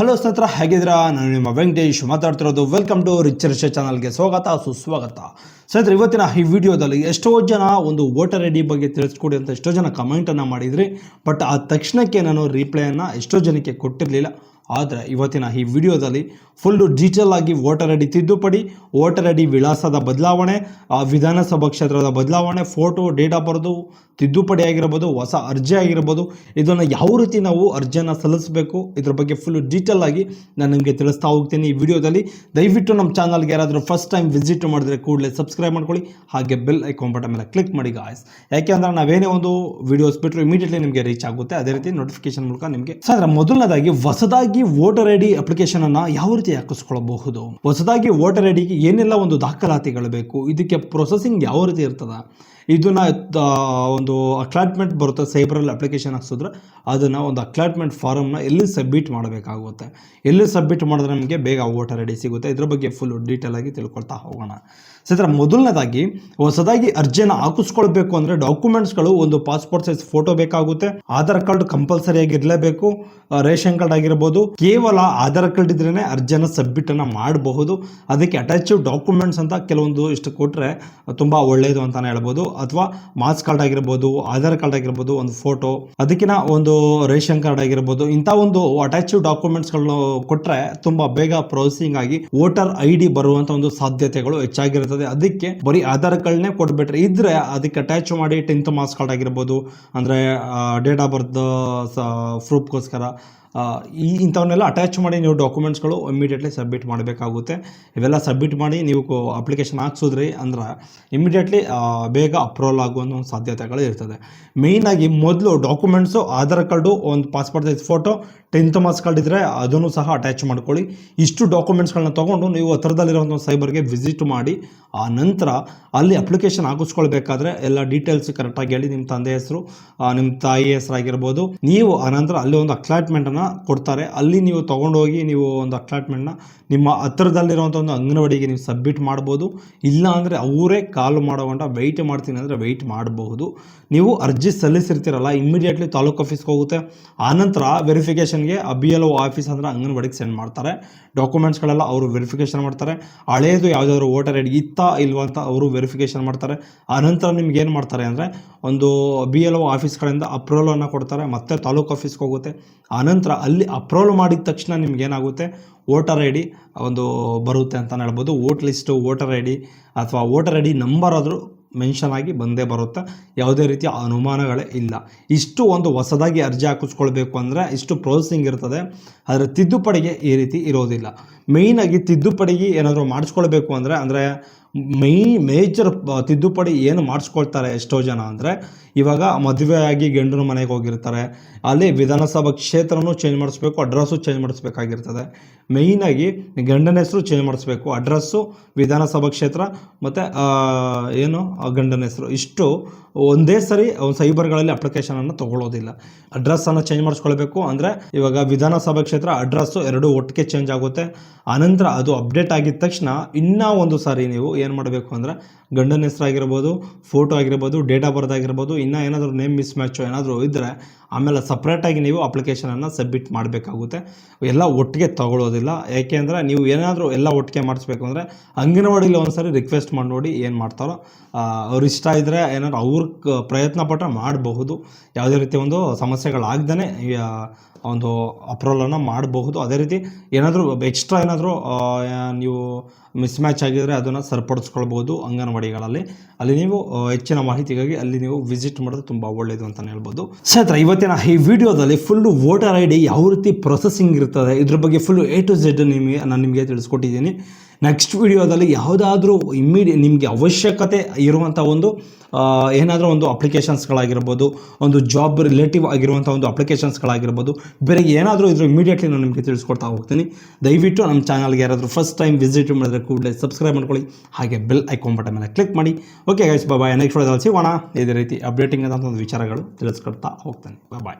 Hello ಸ್ನೇಹಿತರ, ಹೇಗಿದ್ದೀರಾ? ನಾನು ನಿಮ್ಮ ವೆಂಕಟೇಶ್ ಮಾತಾಡ್ತಿರೋದು. ವೆಲ್ಕಮ್ ಟು ರಿಚ್ ರಿಚ್ ಚಾನಲ್ಗೆ ಸ್ವಾಗತ, ಸುಸ್ವಾಗತ. ಸ್ನೇಹಿತರೆ, ಇವತ್ತಿನ ಈ ವಿಡಿಯೋದಲ್ಲಿ ಎಷ್ಟೋ ಜನ ಒಂದು ವೋಟರ್ ಐ ಡಿ ಬಗ್ಗೆ ತಿಳಿಸ್ಕೊಡಿ ಅಂತ ಎಷ್ಟೋ ಜನ ಕಮೆಂಟನ್ನು ಮಾಡಿದ್ರಿ. ಬಟ್ ಆ ತಕ್ಷಣಕ್ಕೆ ನಾನು ರಿಪ್ಲೈಯನ್ನು ಎಷ್ಟೋ ಜನಕ್ಕೆ ಕೊಟ್ಟಿರಲಿಲ್ಲ. ಆದರೆ ಇವತ್ತಿನ ಈ ವಿಡಿಯೋದಲ್ಲಿ ಫುಲ್ಲು ಡೀಟೇಲ್ ಆಗಿ ವೋಟರ್ ಐ ತಿದ್ದುಪಡಿ ವೋಟರ್ ಐ ಡಿ ವಿಳಾಸದ ಬದಲಾವಣೆ ವಿಧಾನಸಭಾ ಕ್ಷೇತ್ರದ ಬದಲಾವಣೆ ಫೋಟೋ ಡೇಟ್ ಆಫ್ ಬರ್ದು ತಿದ್ದುಪಡಿ ಆಗಿರ್ಬೋದು, ಹೊಸ ಅರ್ಜಿ ಆಗಿರ್ಬೋದು, ಇದನ್ನು ಯಾವ ರೀತಿ ನಾವು ಅರ್ಜಿಯನ್ನು ಸಲ್ಲಿಸಬೇಕು, ಇದ್ರ ಬಗ್ಗೆ ಫುಲ್ಲು ಡೀಟೇಲ್ ಆಗಿ ನಾನು ನಿಮಗೆ ತಿಳಿಸ್ತಾ ಹೋಗ್ತೀನಿ ಈ ವಿಡಿಯೋದಲ್ಲಿ. ದಯವಿಟ್ಟು ನಮ್ಮ ಚಾನಲ್ಗೆ ಯಾರಾದರೂ ಫಸ್ಟ್ ಟೈಮ್ ವಿಸಿಟ್ ಮಾಡಿದ್ರೆ ಕೂಡಲೇ ಸಬ್ಸ್ಕ್ರೈಬ್ ಮಾಡ್ಕೊಳ್ಳಿ, ಹಾಗೆ ಬೆಲ್ ಐಕಾನ್ ಬಟನ್ ಮೇಲೆ ಕ್ಲಿಕ್ ಮಾಡಿ ಗಾಯ್ಸ್ ಯಾಕೆಂದ್ರೆ ನಾವೇನೇ ಒಂದು ವಿಡಿಯೋಸ್ ಬಿಟ್ಟರು ಇಮಿಡಿಯೇಟ್ಲಿ ನಿಮಗೆ ರೀಚ್ ಆಗುತ್ತೆ. ಅದೇ ರೀತಿ ನೋಟಿಫಿಕೇಶನ್ ಮೂಲಕ ನಿಮಗೆ. ಸರ್ ಮೊದಲನೇದಾಗಿ ಹೊಸದಾಗಿ ವೋಟರ್ ಐ ಡಿ ಅಪ್ಲಿಕೇಶನ್ ಅನ್ನ ಯಾವ ರೀತಿ ಹಾಕಿಸ್ಕೊಳ್ಳಬಹುದು ಹೊಸದಾಗಿ ವೋಟರ್ ಐ ಡಿಗೆ ಏನೆಲ್ಲ ಒಂದು ದಾಖಲಾತಿಗಳು ಬೇಕು? ಇದಕ್ಕೆ ಪ್ರೊಸೆಸಿಂಗ್ ಯಾವ ರೀತಿ ಇರ್ತದ? ಇದನ್ನ ಒಂದು ಅಕ್ಲಾಟ್ಮೆಂಟ್ ಬರುತ್ತೆ, ಸೈಬ್ರಲ್ಲಿ ಅಪ್ಲಿಕೇಶನ್ ಹಾಕ್ಸಿದ್ರೆ, ಅದನ್ನು ಒಂದು ಅಕ್ಲಾಟ್ಮೆಂಟ್ ಫಾರಮ್ನ ಎಲ್ಲಿ ಸಬ್ಮಿಟ್ ಮಾಡಬೇಕಾಗುತ್ತೆ. ಎಲ್ಲಿ ಸಬ್ಮಿಟ್ ಮಾಡಿದ್ರೆ ನಮಗೆ ಬೇಗ ವೋಟರ್ ಐ ಸಿಗುತ್ತೆ. ಇದ್ರ ಬಗ್ಗೆ ಫುಲ್ ಡೀಟೇಲ್ ಆಗಿ ತಿಳ್ಕೊಳ್ತಾ ಹೋಗೋಣ. ಸರ್ ಮೊದಲನೇದಾಗಿ ಹೊಸದಾಗಿ ಅರ್ಜಿಯನ್ನು ಹಾಕಿಸ್ಕೊಳ್ಬೇಕು ಅಂದರೆ ಡಾಕ್ಯುಮೆಂಟ್ಸ್ಗಳು, ಒಂದು ಪಾಸ್ಪೋರ್ಟ್ ಸೈಜ್ ಫೋಟೋ ಬೇಕಾಗುತ್ತೆ, ಆಧಾರ್ ಕಾರ್ಡ್ ಕಂಪಲ್ಸರಿ ಆಗಿರಲೇಬೇಕು ರೇಷನ್ ಕಾರ್ಡ್ ಆಗಿರ್ಬೋದು, ಕೇವಲ ಆಧಾರ್ ಕಾರ್ಡ್ ಇದ್ರೇ ಅರ್ಜಿಯನ್ನು ಸಬ್ಮಿಟ್ ಅನ್ನ ಮಾಡಬಹುದು. ಅದಕ್ಕೆ ಅಟ್ಯಾಚ್ ಡಾಕ್ಯುಮೆಂಟ್ಸ್ ಅಂತ ಕೆಲವೊಂದು ಇಷ್ಟು ಕೊಟ್ಟರೆ ತುಂಬ ಒಳ್ಳೆಯದು ಅಂತಾನೆ ಹೇಳ್ಬೋದು. ಅಥವಾ ಮಾಸ್ ಕಾರ್ಡ್ ಆಗಿರ್ಬೋದು, ಆಧಾರ್ ಕಾರ್ಡ್ ಆಗಿರ್ಬೋದು ಒಂದು ಫೋಟೋ, ಅದಕ್ಕಿನ ಒಂದು ರೇಷನ್ ಕಾರ್ಡ್ ಆಗಿರ್ಬೋದು, ಇಂಥ ಒಂದು ಅಟ್ಯಾಚ್ ಡಾಕ್ಯುಮೆಂಟ್ಸ್ಗಳನ್ನು ಕೊಟ್ಟರೆ ತುಂಬ ಬೇಗ ಪ್ರೊಸೆಸಿಂಗ್ ಆಗಿ ವೋಟರ್ ಐ ಡಿ ಬರುವಂಥ ಒಂದು ಸಾಧ್ಯತೆಗಳು ಹೆಚ್ಚಾಗಿರುತ್ತದೆ ಅದಕ್ಕೆ ಬರೀ ಆಧಾರ್ ಕಾರ್ಡ್ನೇ ಕೊಟ್ಬಿಟ್ರೆ ಇದ್ರೆ ಅದಕ್ಕೆ ಅಟ್ಯಾಚ್ ಮಾಡಿ ಟೆಂತ್ ಮಾರ್ಕ್ಸ್ ಕಾರ್ಡ್ ಆಗಿರ್ಬೋದು, ಅಂದರೆ ಡೇಟ್ ಆಫ್ ಬರ್ತ್ ಪ್ರೂಫ್ಗೋಸ್ಕರ ಈ ಇಂಥವನ್ನೆಲ್ಲ ಅಟ್ಯಾಚ್ ಮಾಡಿ ನೀವು ಡಾಕ್ಯುಮೆಂಟ್ಸ್ಗಳು ಇಮಿಡಿಯೇಟ್ಲಿ ಸಬ್ಮಿಟ್ ಮಾಡಬೇಕಾಗುತ್ತೆ. ಇವೆಲ್ಲ ಸಬ್ಮಿಟ್ ಮಾಡಿ ನೀವು ಅಪ್ಲಿಕೇಶನ್ ಹಾಕ್ಸಿದ್ರಿ ಅಂದ್ರೆ ಇಮಿಡಿಯೇಟ್ಲಿ ಬೇಗ ಅಪ್ರೂವಲ್ ಆಗುವಂಥ ಒಂದು ಸಾಧ್ಯತೆಗಳು ಇರ್ತದೆ. ಮೇಯ್ನಾಗಿ ಮೊದಲು ಡಾಕ್ಯುಮೆಂಟ್ಸು ಆಧಾರ್ ಕಾರ್ಡು ಒಂದು passport size photo tenth marks card ಇದ್ದರೆ ಅದನ್ನು ಸಹ ಅಟ್ಯಾಚ್ ಮಾಡ್ಕೊಳ್ಳಿ. ಇಷ್ಟು ಡಾಕ್ಯುಮೆಂಟ್ಸ್ಗಳನ್ನ ತೊಗೊಂಡು ನೀವು ಹತ್ರದಲ್ಲಿರುವಂಥ ಸೈಬರ್ಗೆ ವಿಸಿಟ್ ಮಾಡಿ ಆ ನಂತರ ಅಲ್ಲಿ ಅಪ್ಲಿಕೇಶನ್ ಹಾಕಿಸ್ಕೊಳ್ಬೇಕಾದ್ರೆ ಎಲ್ಲ ಡೀಟೇಲ್ಸ್ ಕರೆಕ್ಟಾಗಿ ಹೇಳಿ ನಿಮ್ಮ ತಂದೆ ಹೆಸರು ನಿಮ್ಮ ತಾಯಿ ಹೆಸರಾಗಿರ್ಬೋದು. ನೀವು ಆನಂತರ ಅಲ್ಲಿ ಒಂದು ಅಕ್ಲಾಟ್ಮೆಂಟನ್ನು ಕೊಡ್ತಾರೆ. ಅಲ್ಲಿ ನೀವು ತೊಗೊಂಡೋಗಿ ನೀವು ಒಂದು ಅಕ್ಲಾಟ್ಮೆಂಟ್ನ ನಿಮ್ಮ ಹತ್ತಿರದಲ್ಲಿರುವಂಥ ಒಂದು ಅಂಗನವಾಡಿಗೆ ನೀವು ಸಬ್ಮಿಟ್ ಮಾಡ್ಬೋದು. ಇಲ್ಲ ಅಂದರೆ ಅವರೇ ಕಾಲ್ ಮಾಡೋಗೊಂಡ ವೆಯ್ಟ್ ಮಾಡ್ತೀನಿ ಅಂದರೆ ವೆಯ್ಟ್ ಮಾಡಬಹುದು. ನೀವು ಅರ್ಜಿ ಸಲ್ಲಿಸಿರ್ತೀರಲ್ಲ ಇಮಿಡಿಯೇಟ್ಲಿ ತಾಲೂಕು ಆಫೀಸ್ಗೆ ಹೋಗುತ್ತೆ. ಆನಂತರ ವೆರಿಫಿಕೇಷನ್ಗೆ ಬಿ ಎಲ್ ಒ ಆಫೀಸ್ ಅಂದರೆ ಅಂಗನವಾಡಿಗೆ ಸೆಂಡ್ ಮಾಡ್ತಾರೆ. ಡಾಕ್ಯುಮೆಂಟ್ಸ್ಗಳೆಲ್ಲ ಅವರು ವೆರಿಫಿಕೇಷನ್ ಮಾಡ್ತಾರೆ. ಹಳೇದು ಯಾವುದಾದ್ರು ವೋಟರ್ ಐಡಿ ಡಿ ಇತ್ತಾ ಇಲ್ವಾ ಅಂತ ಅವರು ವೆರಿಫಿಕೇಷನ್ ಮಾಡ್ತಾರೆ. ಆನಂತರ ನಿಮ್ಗೆ ಏನು ಮಾಡ್ತಾರೆ ಅಂದರೆ ಒಂದು ಬಿ ಎಲ್ ಒ ಆಫೀಸ್ಗಳಿಂದ ಅಪ್ರೂವಲನ್ನು ಕೊಡ್ತಾರೆ, ಮತ್ತೆ ತಾಲೂಕು ಆಫೀಸ್ಗೆ ಹೋಗುತ್ತೆ. ಆನಂತರ ಅಲ್ಲಿ ಅಪ್ರೂವಲ್ ಮಾಡಿದ ತಕ್ಷಣ ನಿಮ್ಗೆ ಏನಾಗುತ್ತೆ? ವೋಟರ್ ಐ ಡಿ ಒಂದು ಬರುತ್ತೆ ಅಂತ ಹೇಳ್ಬೋದು. Vote list voter I D ಅಥವಾ ವೋಟರ್ ಐ ಡಿ ನಂಬರ್ ಆದರೂ ಮೆನ್ಷನ್ ಆಗಿ ಬಂದೇ ಬರುತ್ತೆ. ಯಾವುದೇ ರೀತಿಯ ಅನುಮಾನಗಳೇ ಇಲ್ಲ. ಇಷ್ಟು ಒಂದು ಹೊಸದಾಗಿ ಅರ್ಜಿ ಹಾಕಿಸ್ಕೊಳ್ಬೇಕು ಅಂದರೆ ಇಷ್ಟು ಪ್ರೊಸೆಸಿಂಗ್ ಇರ್ತದೆ. ಆದರೆ ತಿದ್ದುಪಡಿಗೆ ಈ ರೀತಿ ಇರೋದಿಲ್ಲ. ಮೇಯ್ನಾಗಿ ತಿದ್ದುಪಡಿಗೆ ಏನಾದರೂ ಮಾಡಿಸ್ಕೊಳ್ಬೇಕು ಅಂದರೆ ಅಂದರೆ ಮೈ, ಮೇಜರ್ ತಿದ್ದುಪಡಿ ಏನು ಮಾಡಿಸ್ಕೊಳ್ತಾರೆ ಎಷ್ಟೋ ಜನ ಅಂದರೆ, ಇವಾಗ ಮದುವೆಯಾಗಿ ಗಂಡನ ಮನೆಗೆ ಹೋಗಿರ್ತಾರೆ, ಅಲ್ಲಿ ವಿಧಾನಸಭಾ ಕ್ಷೇತ್ರನೂ ಚೇಂಜ್ ಮಾಡಿಸ್ಬೇಕು ಅಡ್ರೆಸ್ಸು ಚೇಂಜ್ ಮಾಡಿಸ್ಬೇಕಾಗಿರ್ತದೆ. ಮೇಯ್ನಾಗಿ ಗಂಡನ ಹೆಸರು ಚೇಂಜ್ ಮಾಡಿಸ್ಬೇಕು ಅಡ್ರೆಸ್ಸು ವಿಧಾನಸಭಾ ಕ್ಷೇತ್ರ, ಮತ್ತು ಏನು ಗಂಡನ ಹೆಸರು, ಇಷ್ಟು ಒಂದೇ ಸರಿ ಸೈಬರ್ಗಳಲ್ಲಿ ಅಪ್ಲಿಕೇಶನನ್ನು ತೊಗೊಳ್ಳೋದಿಲ್ಲ ಅಡ್ರೆಸ್ಸನ್ನು ಚೇಂಜ್ ಮಾಡಿಸ್ಕೊಳ್ಬೇಕು ಅಂದರೆ, ಇವಾಗ ವಿಧಾನಸಭಾ ಕ್ಷೇತ್ರ ಅಡ್ರೆಸ್ಸು ಎರಡು ಒಟ್ಟಿಗೆ ಚೇಂಜ್ ಆಗುತ್ತೆ, ಆನಂತರ ಅದು ಅಪ್ಡೇಟ್ ಆಗಿದ ತಕ್ಷಣ ಇನ್ನೂ ಒಂದು ಸಾರಿ ನೀವು ಏನು ಮಾಡಬೇಕು ಅಂದರೆ ಗಂಡನ ಹೆಸರಾಗಿರ್ಬೋದು ಫೋಟೋ ಆಗಿರ್ಬೋದು ಡೇಟ್ ಆಫ್ ಬರ್ತ್ ಆಗಿರ್ಬೋದು, ಇನ್ನೂ ಏನಾದರೂ ನೇಮ್ ಮಿಸ್ ಮ್ಯಾಚು ಏನಾದರೂ ಇದ್ದರೆ ಆಮೇಲೆ ಸಪ್ರೇಟಾಗಿ ನೀವು ಅಪ್ಲಿಕೇಶನನ್ನು ಸಬ್ಮಿಟ್ ಮಾಡಬೇಕಾಗುತ್ತೆ. ಎಲ್ಲ ಒಟ್ಟಿಗೆ ತಗೊಳ್ಳೋದಿಲ್ಲ ಏಕೆಂದರೆ ನೀವು ಏನಾದರೂ ಎಲ್ಲ ಒಟ್ಟಿಗೆ ಮಾಡಿಸ್ಬೇಕು ಅಂದರೆ ಅಂಗನವಾಡಿಲಿ ಒಂದ್ಸರಿ ರಿಕ್ವೆಸ್ಟ್ ಮಾಡಿ ನೋಡಿ ಏನು ಮಾಡ್ತಾರೋ. ಅವ್ರು ಇಷ್ಟ ಇದ್ದರೆ ಏನಾದ್ರು ಅವ್ರ ಪ್ರಯತ್ನ ಪಟ್ಟ ಮಾಡಬಹುದು. ಯಾವುದೇ ರೀತಿ ಒಂದು ಸಮಸ್ಯೆಗಳಾಗ್ದೇ ಒಂದು ಅಪ್ರೂವಲನ್ನು ಮಾಡಬಹುದು. ಅದೇ ರೀತಿ ಏನಾದರೂ ಎಕ್ಸ್ಟ್ರಾ ಏನಾದರೂ ನೀವು ಮಿಸ್ ಮ್ಯಾಚ್ ಆಗಿದರೆ ಅದನ್ನು ಸರಿಪಡಿಸ್ಕೊಳ್ಬೋದು ಅಂಗನವಾಡಿಗಳಲ್ಲಿ. ಅಲ್ಲಿ ನೀವು ಹೆಚ್ಚಿನ ಮಾಹಿತಿಗಾಗಿ ಅಲ್ಲಿ ನೀವು ವಿಸಿಟ್ ಮಾಡಿದ್ರೆ ತುಂಬ ಒಳ್ಳೆಯದು ಅಂತಲೇ ಹೇಳ್ಬೋದು. ಸ್ನೇಹಿತರೆ ಇವತ್ತಿನ ಈ ವಿಡಿಯೋದಲ್ಲಿ ಫುಲ್ಲು ವೋಟರ್ ಐ ಡಿ ಯಾವ ರೀತಿ ಪ್ರೊಸೆಸಿಂಗ್ ಇರ್ತದೆ, ಇದ್ರ ಬಗ್ಗೆ ಫುಲ್ಲು ಎ ಟು ಝೆಡ್ ನಿಮಗೆ, ನಾನು ನಿಮಗೆ ತಿಳಿಸ್ಕೊಟ್ಟಿದ್ದೀನಿ. ನೆಕ್ಸ್ಟ್ ವಿಡಿಯೋದಲ್ಲಿ ಯಾವುದಾದ್ರೂ ಇಮ್ಮಿಡಿ ನಿಮಗೆ ಅವಶ್ಯಕತೆ ಇರುವಂಥ ಒಂದು ಏನಾದರೂ ಒಂದು ಅಪ್ಲಿಕೇಶನ್ಸ್ಗಳಾಗಿರ್ಬೋದು ಒಂದು ಜಾಬ್ ರಿಲೇಟಿವ್ ಆಗಿರುವಂಥ ಒಂದು ಅಪ್ಲಿಕೇಶನ್ಸ್ಗಳಾಗಿರ್ಬೋದು ಬೇರೆ ಏನಾದರೂ ಇದ್ರೂ ಇಮಿಡಿಯೇಟ್ಲಿ ನಾನು ನಿಮಗೆ ತಿಳಿಸ್ಕೊಡ್ತಾ ಹೋಗ್ತೀನಿ. ದಯವಿಟ್ಟು ನಮ್ಮ ಚಾನಲ್ಗೆ ಯಾರಾದರೂ ಫಸ್ಟ್ ಟೈಮ್ ವಿಸಿಟ್ ಮಾಡಿದ್ರೆ ಕೂಡಲೇ ಸಬ್ಸ್ಕ್ರೈಬ್ ಮಾಡ್ಕೊಳ್ಳಿ. ಹಾಗೆ ಬೆಲ್ ಐಕಾನ್ ಬಟನ್ ಮೇಲೆ ಕ್ಲಿಕ್ ಮಾಡಿ. ಓಕೆ ಗೈಸ್ ಬಾಯ್ ನೆಕ್ಸ್ಟ್ ವಿಡಿಯೋದಲ್ಲಿ ಸಿಗೋಣ. ಇದೇ ರೀತಿ ಅಪ್ಡೇಟಿಂಗ್ ಆದಂಥ ಒಂದು ವಿಚಾರಗಳು ತಿಳಿಸ್ಕೊಡ್ತಾ ಹೋಗ್ತಾನೆ. ಬಾಯ್